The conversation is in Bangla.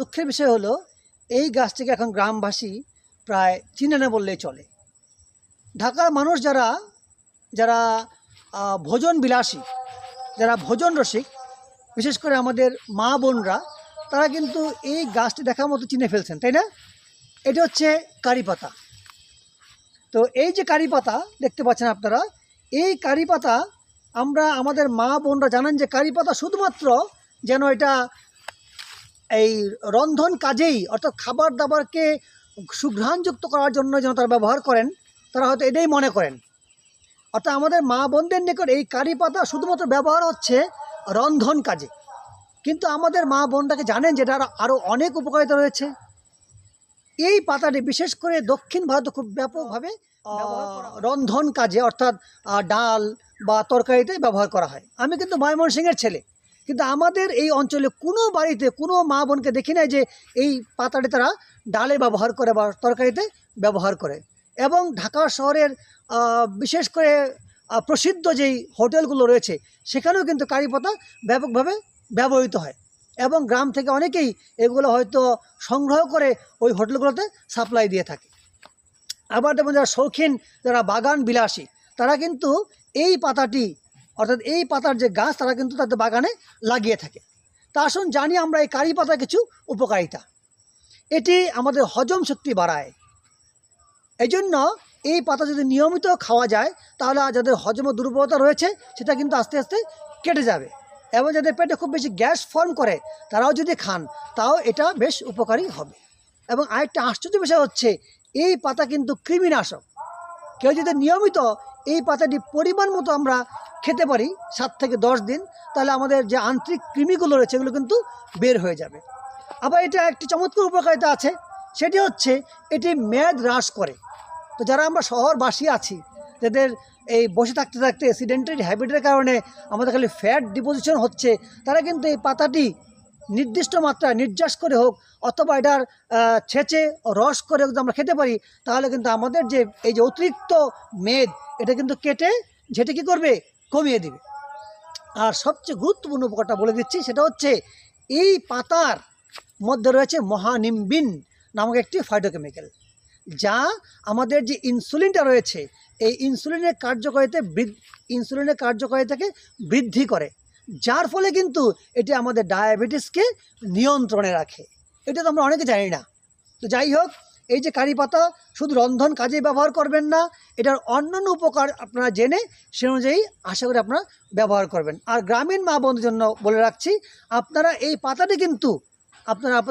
দুঃখের বিষয় হলো, এই গাছটিকে এখন গ্রামবাসী প্রায় চিনে না বললেই চলে। ঢাকার মানুষ যারা যারা ভোজন বিলাসী, যারা ভোজন রসিক, বিশেষ করে আমাদের মা বোনরা, তারা কিন্তু এই গাছটি দেখার মতো চিনে ফেলছেন, তাই না? এটা হচ্ছে কারি পাতা। তো এই যে কারি পাতা দেখতে পাচ্ছেন আপনারা, এই কারি পাতা আমরা আমাদের মা বোনরা জানেন যে কারি পাতা শুধুমাত্র যেন এটা এই রন্ধন কাজেই অর্থাৎ খাবার দাবারকে সুঘ্রাণযুক্ত করার জন্য যেন তারা ব্যবহার করেন তারা হয়তো এটাই মনে করেন। অর্থাৎ আমাদের মা বোনদের নিকট এই কারি পাতা শুধুমাত্র ব্যবহার হচ্ছে রন্ধন কাজে। কিন্তু আমাদের মা বোনটাকে জানেন যে এটার আরও অনেক উপকারিতা রয়েছে। এই পাতাটি বিশেষ করে দক্ষিণ ভারতে খুব ব্যাপকভাবে। রন্ধন কাজে অর্থাৎ ডাল বা তরকারিতে ব্যবহার করা হয়। আমি কিন্তু ময়মনসিংহের ছেলে। কিন্তু আমাদের এই অঞ্চলে কোনো বাড়িতে, কোনো মা বোনকে দেখি নাই যে এই পাতাটি তারা ডালে ব্যবহার করে বা তরকারিতে ব্যবহার করে। এবং ঢাকা শহরের বিশেষ করে প্রসিদ্ধ যেই হোটেলগুলো রয়েছে, সেখানেও কিন্তু কারি পাতা ব্যাপকভাবে ব্যবহৃত হয়। এবং গ্রাম থেকে অনেকেই এগুলো হয়তো সংগ্রহ করে ওই হোটেলগুলোতে সাপ্লাই দিয়ে থাকে। আবার যেমন যারা শৌখিন, যারা বাগান বিলাসী তারা কিন্তু এই পাতাটি অর্থাৎ এই পাতার যে গাছ, তারা কিন্তু তাদের বাগানে লাগিয়ে থাকে। তা আসুন জানি আমরা এই কারি পাতা কিছু উপকারিতা। এটি আমাদের হজম শক্তি বাড়ায়। এই জন্য এই পাতা যদি নিয়মিত খাওয়া যায়, তাহলে যাদের হজম দুর্বলতা রয়েছে, সেটা কিন্তু আস্তে আস্তে কেটে যাবে। এবং যাদের পেটে খুব বেশি গ্যাস ফর্ম করে, তারাও যদি খান, তাও এটা বেশ উপকারী হবে। এবং আরেকটা আশ্চর্য বিষয় হচ্ছে, এই পাতা কিন্তু কৃমিনাশক। কেউ যদি নিয়মিত এই পাতাটি পরিমাণ মতো আমরা খেতে পারি সাত থেকে দশ দিন, তাহলে আমাদের যে আন্তরিক কৃমিগুলো রয়েছে এগুলো কিন্তু বের হয়ে যাবে। আবার এটা একটি চমৎকার উপকারিতা আছে, সেটি হচ্ছে এটি মেদ হ্রাস করে। তো যারা আমরা শহরবাসী আছি, যাদের এই বসে থাকতে থাকতে অ্যাক্সিডেন্টারি হ্যাবিটের কারণে আমাদের খালি ফ্যাট ডিপোজিশন হচ্ছে, তারা কিন্তু এই পাতাটি নির্দিষ্ট মাত্রায় নির্যাস করে হোক অথবা এটার ছেঁচে রস করে যদি আমরা খেতে পারি, তাহলে কিন্তু আমাদের যে, এই যে অতিরিক্ত মেদ, এটা কিন্তু কেটে যেটা কী করবে? কমিয়ে দিবে। আর সবচেয়ে গুরুত্বপূর্ণ উপকারটা বলে দিচ্ছি, সেটা হচ্ছে এই পাতার মধ্যে রয়েছে মহানিম্বিন নামক একটি ফাইটোকেমিক্যাল যা আমাদের যে ইনসুলিনটা রয়েছে, এই ইনসুলিনের কার্যকারিতা ইনসুলিনের কার্যকারিতাকে বৃদ্ধি করে। যার ফলে কিন্তু এটি আমাদের ডায়াবেটিসকে নিয়ন্ত্রণে রাখে। এটা তো আমরা অনেকে জানি না। তো যাই হোক, এই যে কারি পাতা, শুধু রন্ধন কাজে ব্যবহার করবেন না, এটার অন্যান্য উপকার আপনারা জেনে সে অনুযায়ী আশা করি আপনারা ব্যবহার করবেন। আর গ্রামীণ মা বন্ধুর জন্য বলে রাখছি, আপনারা এই পাতাটি কিন্তু আপনারা আপনাদের